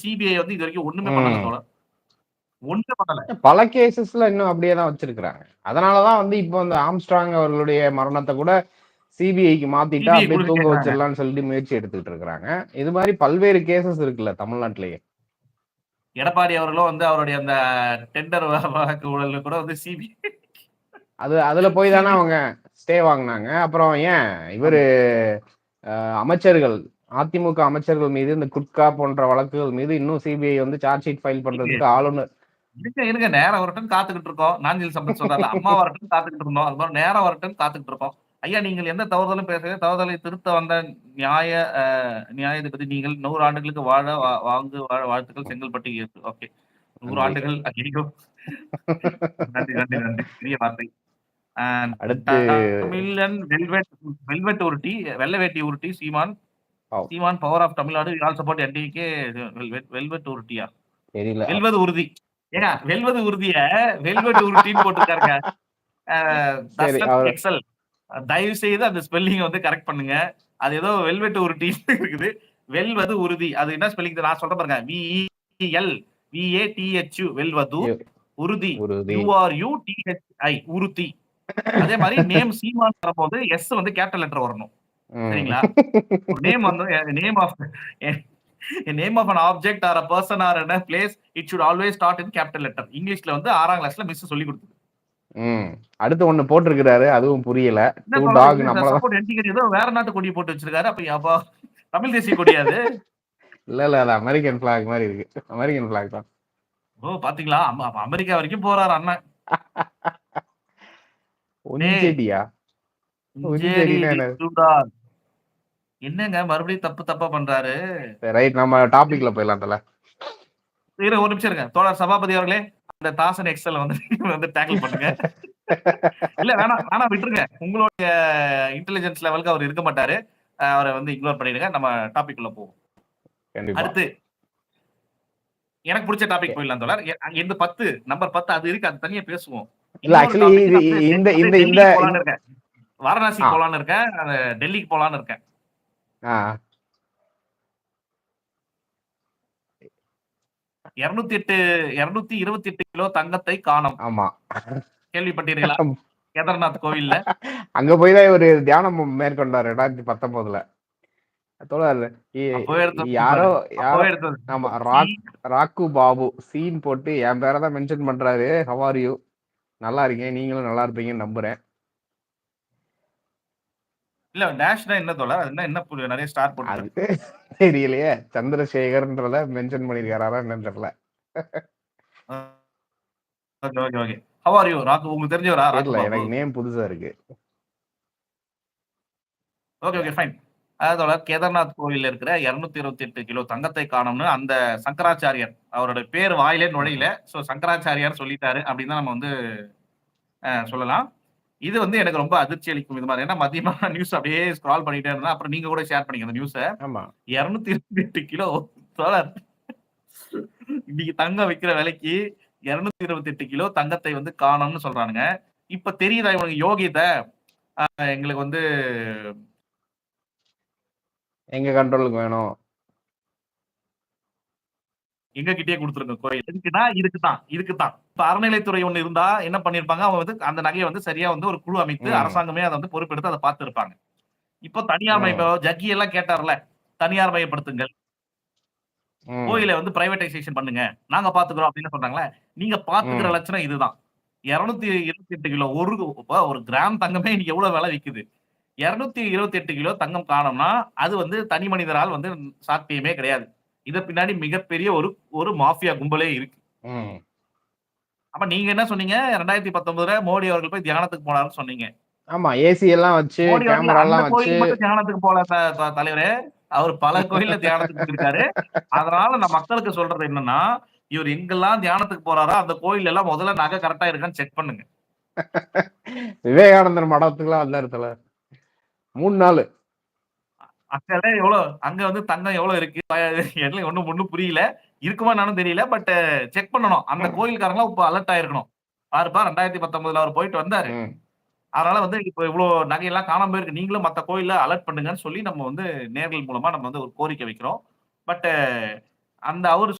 CBI வந்து இது வரைக்கும் ஒண்ணுமே பண்ணல ம். தோழர். ஒண்ணுமே பண்ணல. பல கேசஸ்ல இன்னும் அப்படியே தான் வச்சிருக்கிறாங்க. அதனாலதான் வந்து இப்போ இந்த ஆம்ஸ்ட்ராங் அவர்களுடைய மரணத்தை கூட சிபிஐக்கு மாத்திட்டா அப்படியே தூங்க. வச்சிடலாம்னு சொல்லிட்டு முயற்சி எடுத்துக்கிட்டு இருக்காங்க இது மாதிரி பல்வேறு கேசஸ் இருக்குல்ல தமிழ்நாட்டிலேயே. எடப்பாடி அவர்களும் வந்து அவருடைய அந்த டெண்டர் வழக்கு ஊழல் கூட வந்து சிபிஐ அது அதுல போய் தானே அவங்க ஸ்டே வாங்கினாங்க. அப்புறம் ஏன் இவரு அமைச்சர்கள் அதிமுக அமைச்சர்கள் மீது இந்த குட்கா போன்ற வழக்குகள் மீது இன்னும் சிபிஐ வந்து சார்ஜ் ஷீட் ஃபைல் பண்றதுக்கு ஆளுநர் இருங்க இருங்க. நேரம் வரட்டும் காத்துக்கிட்டு இருக்கோம். நாஞ்சில் சம்பத் சொல்றாரு. அம்மா வரட்டும் காத்துக்கிட்டு இருந்தோம். அது மாதிரி நேரம் வரட்டும் காத்துக்கிட்டு இருக்கோம். ஐயா நீங்கள் எந்த தவறுதலும் பேசுறது தவறுதலை திருத்த வந்த நியாய அஹ், நியாயத்தை நீங்கள் நூறு ஆண்டுகளுக்கு வாழ வா- வாங்கு வாழ வாழ்த்துக்கள் செங்கல்பட்டு ஓகே நூறு. ஆண்டுகள். ஐயோ. நன்றி நன்றி நன்றி. பெரிய வார்த்தை. தமிழன் வெல்வெட் வெல்வெட் உருட்டி வெள்ளை வேட்டி உருட்டி Seeman. Seeman power of Tamil Nadu all support NTK velvet உருட்டியா தெரியல. வெல்வது உறுதி ஏங்க வெல்வது உறுதிய வெல்வெட் உருட்டின்னு போட்டிருக்காருங்க. எக்ஸல் தயவு செய்து அந்த ஸ்பெல்லிங் வந்து கரெக்ட் பண்ணுங்க. அது ஏதோ வெல்வெட் உருட்டி இருக்குது. வெல்வது உறுதி அது என்ன ஸ்பெல்லிங் நான் சொல்றேன் பாருங்க. விஇஎல் விஏடிஹெச் வெல்வது உறுதி உறுதி யூஆர்யூ டிஹெச்ஐ உறுதி அதே மாதிரி நேம் சீமான் வரப்போது எஸ் வந்து கேபிட்டல் லெட்டர் வரணும். சரிங்களா? நேம் வந்து name of name of an object or a person or a place it should always start in capital letter இங்கிலீஷ்ல வந்து ஆறாம் கிளாஸ்ல மிஸ் சொல்லி கொடுத்தது. அடுத்து ஒண்ணு போட்டிருக்கிறாரு அதுவும் புரியல. என்ன ஏதோ வேற நாட்டு கொடியை போட்டு வச்சிருக்காரு அப்ப அப்பா தமிழ் தேசிய கொடியாது. இல்ல இல்ல அது அமெரிக்கன் பிளாக் மாதிரி இருக்கு. அமெரிக்கன் பிளாக் தான். ஓ பாத்தீங்களா? அமெரிக்கா வரைக்கும் போறாரு அண்ணன். என்ன? சுடான். என்னங்க? மறுபடியும் தப்பு தப்பா பண்றாரு. ரைட். நம்ம டாபிக்ல போயிடலாம் தல. இரு ஒரு நிமிஷம் இருங்க. தோழர் சபாபதி அவர்களே அந்த தாசன் எக்ஸல் வந்து வந்து டேக்கிள் பண்ணுங்க. இல்ல வேணாம் வேணாம் விட்டுருங்க. உங்களுடைய இன்டெலிஜென்ஸ் லெவலுக்கு அவர் இருக்க மாட்டாரு. அவரை வந்து இக்னோர் பண்ணிடுங்க. நம்ம டாபிக் உள்ள போவோம். அடுத்து எனக்கு பிடிச்ச டாபிக் போயிடலாம் தோழர். இந்த பத்து? நம்பர் பத்து அது இருக்கு. அது தனியா பேசுவோம். இல்ல ஆக்சுவலி இந்த இந்த இந்த வாரணாசி. போலான்னு இருக்கேன். டெல்லிக்கு போலான்னு இருக்கேன். இருநூத்தி எட்டு இருநூத்தி இருபத்தி எட்டு கிலோ தங்கத்தை காணோம். ஆமா. கேள்விப்பட்டீர்களா? கேதார்நாத் கோவில்ல. அங்க போய் தான் இவரு தியானம் மேற்கொண்டார் ரெண்டாயிரத்தி பத்தொன்பதுல. யாரோ யாரோ ஆமா ராக் ராக்கு பாபு சீன் போட்டு என் பேரை தான் மென்ஷன் பண்றாரு ஹவார் யூ நல்லா இருக்கேன் நீங்களும் நல்லா இருப்பீங்கன்னு நம்புறேன். இல்ல டேஷ்னா என்ன தோழர் அது என்ன என்ன நிறைய ஸ்டார் போட்டு தெரியலையே. சந்திரசேகர்ன்றத மென்ஷன் பண்ணிருக்காரா என்னன்னு தெரியல. Okay okay okay how are you ராக்கு உங்களுக்கு தெரிஞ்சவரா? பாபு? எனக்கு நேம் புதுசா இருக்கு. ஓகே ஓகே ஃபைன் அதோட கேதார்நாத் கோவில்ல இருக்கிற இருநூத்தி இருபத்தி எட்டு கிலோ தங்கத்தை காணும்னு அந்த சங்கராச்சாரியர் அவரோட பேர் வாயிலே நுழையல. சோ சங்கராச்சாரியார் சொல்லிட்டாரு. அப்படின்னு தான் நம்ம வந்து சொல்லலாம். இது வந்து எனக்கு ரொம்ப அதிர்ச்சி அளிக்கும் இது மாதிரி ஏன்னா மதியமா நியூஸ் அப்படியே ஸ்க்ரால் பண்ணிட்டே இருந்தா அப்புறம் நீங்க கூட ஷேர் பண்ணீங்க அந்த நியூஸை ஆமா. இருநூத்தி இருபத்தி எட்டு கிலோ தோழர் இன்னைக்கு தங்கம் விக்கிற விலைக்கு இருநூத்தி இருபத்தி எட்டு கிலோ தங்கத்தை வந்து காணோம்னு சொல்றானுங்க. இப்ப தெரியுதா இவனுக்கு ஆஹ் எங்களுக்கு வந்து எங்க கண்ட்ரோலுக்கு வேணும்? எங்க கிட்டயே கொடுத்துருங்க கோயில். எதுக்குன்னா இதுக்குதான் இதுக்குதான் இப்ப அறநிலைத்துறை ஒண்ணு இருந்தா என்ன பண்ணிருப்பாங்க அவங்க வந்து அந்த நகையை வந்து சரியா வந்து ஒரு குழு அமைத்து. அரசாங்கமே அதை வந்து பொறுப்பெடுத்து அதை பார்த்து இருப்பாங்க இப்போ தனியார் ம். மயம் ஜக்கி எல்லாம் கேட்டார்ல தனியார் மயப்படுத்துங்கள். கோயிலை வந்து பிரைவேடைசேஷன் பண்ணுங்க. நாங்க பாத்துக்கிறோம் அப்படின்னு சொல்றாங்களே நீங்க பாத்துக்கிற. லட்சணம் இதுதான். இருநூத்தி இருபத்தி எட்டு கிலோ ஒரு ஒரு கிராம் தங்கமே இன்னைக்கு எவ்வளவு விலை விக்குது? இருநூத்தி இருபத்தி எட்டு கிலோ தங்கம் காணோம்னா அது வந்து தனி மனிதரால் வந்து சாத்தியமே கிடையாது. இத பின்னாடி மிகப்பெரிய ஒரு ஒரு மாஃபியா கும்பலே இருக்கு. அப்ப நீங்க என்ன சொன்னீங்க? ரெண்டாயிரத்தி பத்தொன்பதுல மோடி அவர்கள் போய் தியானத்துக்கு போனாருன்னு சொன்னீங்க. ஆமா ஏசி எல்லாம் வச்சு தியானத்துக்கு போல தலைவரே. அவர் பல கோயில்ல தியானத்துக்கு போயிருக்காரு. அதனால நான் மக்களுக்கு சொல்றது என்னன்னா இவர் எங்கெல்லாம் தியானத்துக்கு போறாரோ அந்த கோயில் எல்லாம் முதல்ல நகை கரெக்டா இருக்கான்னு செக் பண்ணுங்க. விவேகானந்தர் மடத்துக்குலாம் வந்த இடத்துல மூணு நாள். அங்க எவ்வளவு அங்க வந்து தங்கம் எவ்வளவு இருக்கு? எல்லாம் ஒண்ணும் ஒண்ணும் புரியல. இருக்குமா நானும் தெரியல பட் செக் பண்ணணும். அந்த கோயில்காரங்களாம் இப்ப அலர்ட் ஆயிருக்கணும். பாருப்பா ரெண்டாயிரத்தி பத்தொன்பதுல அவர் போயிட்டு வந்தாரு. அதனால வந்து இப்போ இவ்வளவு நகையெல்லாம் காணாம போயிருக்கு. நீங்களும் மத்த கோயில்ல அலர்ட் பண்ணுங்கன்னு சொல்லி நம்ம வந்து நேர்கள் மூலமா நம்ம வந்து ஒரு கோரிக்கை வைக்கிறோம். பட் அந்த அவரு